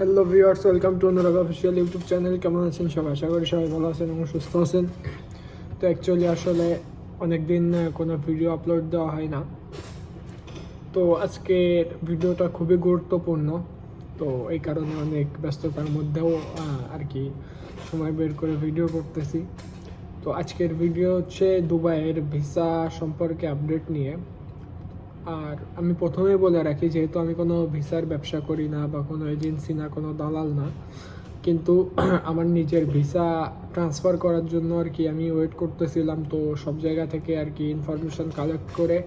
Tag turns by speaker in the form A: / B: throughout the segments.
A: Hello viewers welcome to Anurag official YouTube channel কেমন আছেন সবাই? আশা করি সবাই ভালো আছেন এবং সুস্থ আছেন। তো অ্যাকচুয়ালি আসলে অনেক দিন কোনো ভিডিও আপলোড দেওয়া হয় না। তো আজকের ভিডিওটা খুবই গুরুত্বপূর্ণ। তো এই কারণে অনেক ব্যস্ততার মধ্যেও আর কি সময় বের করে ভিডিও করতেছি। তো আজকের ভিডিও হচ্ছে দুবাইয়ের ভিসা সম্পর্কে আপডেট নিয়ে। আর আমি প্রথমেই বলে রাখি, যেহেতু আমি কোনো ভিসার ব্যবসা করি না বা কোনো এজেন্সি না, কোনো দালাল না, কিন্তু আমার নিজের ভিসা ট্রান্সফার করার জন্য আর কি আমি ওয়েট করতেছিলাম, তো সব জায়গা থেকে আর কি ইনফরমেশন কালেক্ট করে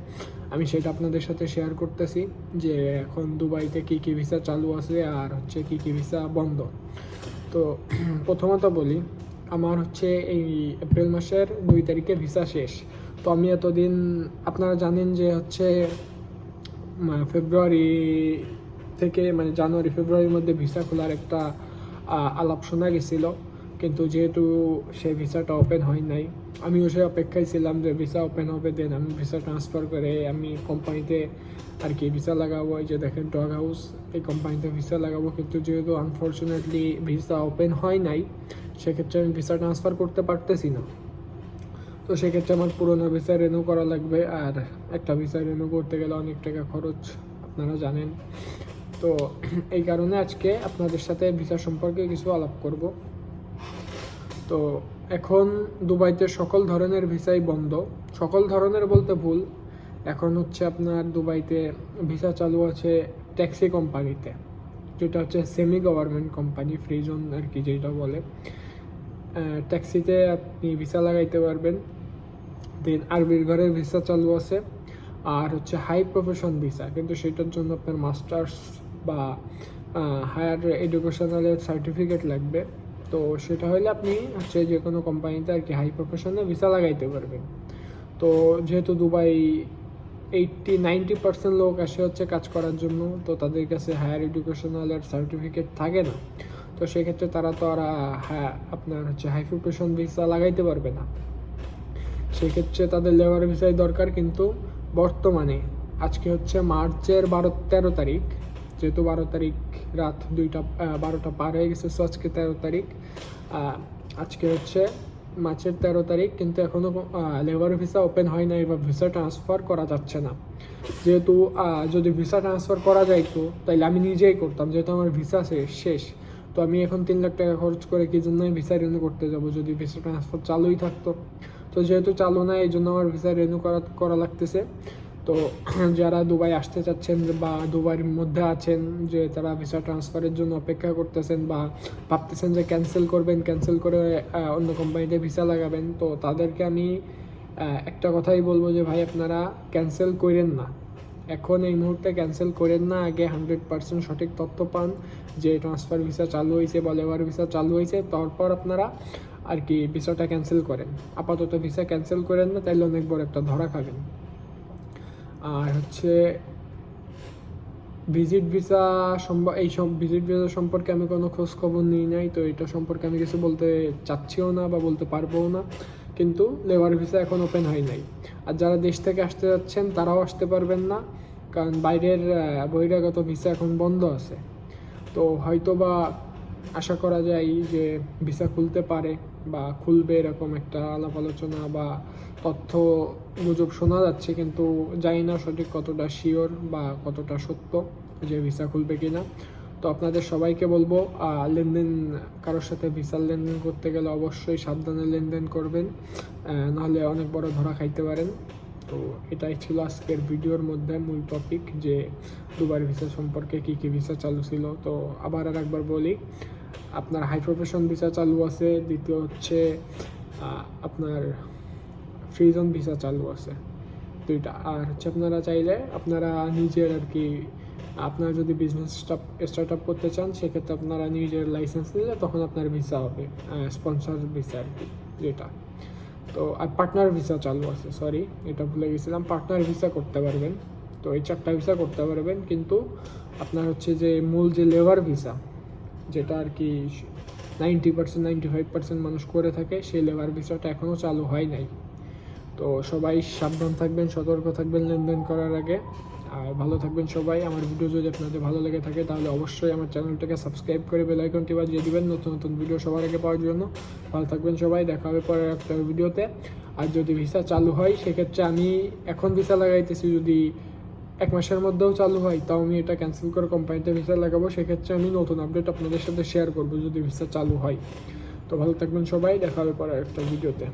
A: আমি সেটা আপনাদের সাথে শেয়ার করতেছি যে এখন দুবাইতে কী কী ভিসা চালু আছে আর হচ্ছে কী কী ভিসা বন্ধ। তো প্রথমত বলি আমার হচ্ছে এই এপ্রিল মাসের দুই তারিখে ভিসা শেষ। তো আমি এতদিন, আপনারা জানেন যে হচ্ছে ফেব্রুয়ারি থেকে মানে জানুয়ারি, ফেব্রুয়ারির মধ্যে ভিসা খোলার একটা আলাপ শোনা গেছিল। কিন্তু যেহেতু সে ভিসাটা ওপেন হয় নাই, আমিও সে অপেক্ষায় ছিলাম যে ভিসা ওপেন হবে দেন আমি ভিসা ট্রান্সফার করে আমি কোম্পানিতে আর কি ভিসা লাগাবো, এই যে দেখেন ডগ হাউস এই কোম্পানিতে ভিসা লাগাবো। কিন্তু যেহেতু আনফর্চুনেটলি ভিসা ওপেন হয় নাই, সেক্ষেত্রে আমি ভিসা ট্রান্সফার করতে পারতেছি না। তো সেক্ষেত্রে আমার পুরোনো ভিসা রেনু করা লাগবে, আর একটা ভিসা রেনু করতে গেলে অনেক টাকা খরচ, আপনারা জানেন। তো এই কারণে আজকে আপনাদের সাথে ভিসা সম্পর্কে কিছু আলাপ করব। তো এখন দুবাইতে সকল ধরনের ভিসাই বন্ধ। সকল ধরনের বলতে ভুল। এখন হচ্ছে আপনার দুবাইতে ভিসা চালু আছে ট্যাক্সি কোম্পানিতে, যেটা হচ্ছে semi government company free zone আর কি যেটা বলে। ট্যাক্সিতে আপনি ভিসা লাগাইতে পারবেন। দেন আরবির ঘরের ভিসা চালু আছে। আর হচ্ছে হাই প্রফেশন ভিসা কিন্তু সেটার জন্য আপনার মাস্টার্স বা হায়ার এডুকেশনালের সার্টিফিকেট লাগবে। তো সেটা হলে আপনি হচ্ছে যে কোনো কোম্পানিতে আর কি হাই প্রফেশনে ভিসা লাগাইতে পারবেন। তো যেহেতু দুবাই এইটটি নাইনটি পার্সেন্ট লোক আসে হচ্ছে কাজ করার জন্য, তো তাদের কাছে হায়ার এডুকেশনালের সার্টিফিকেট থাকে না। তো সেক্ষেত্রে তারা তো আর হ্যাঁ আপনার হচ্ছে হাই প্রফেশন ভিসা লাগাইতে পারবে না। সেক্ষেত্রে তাদের লেবার ভিসাই দরকার, কিন্তু বর্তমানে, আজকে হচ্ছে মার্চের বারো, তেরো তারিখ, যেহেতু বারো তারিখ রাত দুইটা বারোটা পার হয়ে গেছে সো আজকে তেরো তারিখ। আজকে হচ্ছে মার্চের তেরো তারিখ, কিন্তু এখনও লেবার ভিসা ওপেন হয় নাই বা ভিসা ট্রান্সফার করা যাচ্ছে না। যেহেতু যদি ভিসা ট্রান্সফার করা যাইতো, তাইলে আমি নিজেই করতাম, যেহেতু আমার ভিসা শেষ। তো আমি এখন তিন লাখ টাকা খরচ করে কি জন্য ভিসা রিনিউ করতে যাব, যদি ভিসা ট্রান্সফার চালুই থাকতো? তো যেহেতু চালু না এই জন্য আমার ভিসা রিনিউ করা করা লাগতেছে। তো যারা দুবাই আসতে চাচ্ছেন বা দুবাইয়ের মধ্যে আছেন, যে তারা ভিসা ট্রান্সফারের জন্য অপেক্ষা করতেছেন বা ভাবতেছেন যে ক্যান্সেল করবেন, ক্যান্সেল করে অন্য কোম্পানিতে ভিসা লাগাবেন, তো তাদেরকে আমি একটা কথাই বলব যে ভাই, আপনারা ক্যান্সেল করেন না। এখন এই মুহূর্তে ক্যান্সেল করেন না, আগে হান্ড্রেড পার্সেন্ট সঠিক তথ্য পান, যে ট্রান্সফার ভিসা চালু হয়েছে বা লেবার ভিসা চালু হয়েছে, তারপর আপনারা আর কি ভিসাটা ক্যান্সেল করেন। আপাতত ভিসা ক্যান্সেল করেন না, তাইলে অনেক বড় একটা ধরা খাবেন। আর হচ্ছে ভিজিট ভিসা সম্ভব এই সব ভিজিট ভিসা সম্পর্কে আমি কোনো খোঁজ খবর নিই নাই, তো এটা সম্পর্কে আমি কিছু বলতে চাচ্ছিও না বা বলতে পারবোও না। কিন্তু লেবার ভিসা এখন ওপেন হয় নাই। আর যারা দেশ থেকে আসতে যাচ্ছেন, তারাও আসতে পারবেন না, কারণ বাইরের বহিরাগত ভিসা এখন বন্ধ আছে। তো হয়তো বা আশা করা যায় যে ভিসা খুলতে পারে। বা খুলবে এরকম একটা আলাপ আলোচনা বা তথ্য গুজব শোনা যাচ্ছে, কিন্তু জানি না সঠিক কতটা শিওর বা কতটা সত্য যে ভিসা খুলবে কিনা। তো আপনাদের সবাইকে বলব লেনদেন, কারোর সাথে ভিসার লেনদেন করতে গেলে অবশ্যই সাবধানে লেনদেন করবেন নাহলে অনেক বড় ধরা খাইতে পারেন। তো এটাই ছিল আজকের ভিডিওর মধ্যে মূল টপিক যে দুবার ভিসা সম্পর্কে কী কী ভিসা চালু ছিল। তো আবার আর একবার বলি আপনার হাই প্রফেশন ভিসা চালু আছে, দ্বিতীয় হচ্ছে আপনার ফ্রিজন ভিসা চালু আছে, দুইটা। আর হচ্ছে আপনারা চাইলে আপনারা নিজের আর কি, আপনারা যদি বিজনেস স্টার্ট আপ করতে চান, সেক্ষেত্রে আপনারা নিজের লাইসেন্স নিলে তখন আপনার ভিসা হবে স্পন্সর ভিসা আর কি যেটা তো, আর পার্টনার ভিসা চালু আছে সরি এটা ভুলে গেছিলাম। পার্টনার ভিসা করতে পারবেন। তো এই চারটা ভিসা করতে পারবেন, কিন্তু আপনার হচ্ছে যে মূল যে লেবার ভিসা যেটা আর কি ninety percent, ninety five percent মানুষ করে থাকে, সেই লেবার ভিসাটা এখনও চালু হয় নাই। তো সবাই সাবধান থাকবেন, সতর্ক থাকবেন লেনদেন করার আগে। আর ভালো থাকবেন সবাই। আমার ভিডিও যদি আপনাদের ভালো লেগে থাকে, তাহলে অবশ্যই আমার চ্যানেলটাকে সাবস্ক্রাইব করে বেল আইকনটি বাজিয়ে দেবেন নতুন নতুন ভিডিও সবার আগে পাওয়ার জন্য। ভালো থাকবেন সবাই। দেখা হবে পরের একটা ভিডিওতে আর যদি ভিসা চালু হয়, সেক্ষেত্রে আমি এখন ভিসা লাগাইতেছি যদি এক মাসের মধ্যেও চালু হয়, তাও আমি এটা ক্যান্সেল করে কোম্পানিতে ভিসা লাগাবো, সেক্ষেত্রে আমি নতুন আপডেট আপনাদের সাথে শেয়ার করব যদি ভিসা চালু হয়। তো ভালো থাকবেন সবাই, দেখা হবে পরে একটা ভিডিওতে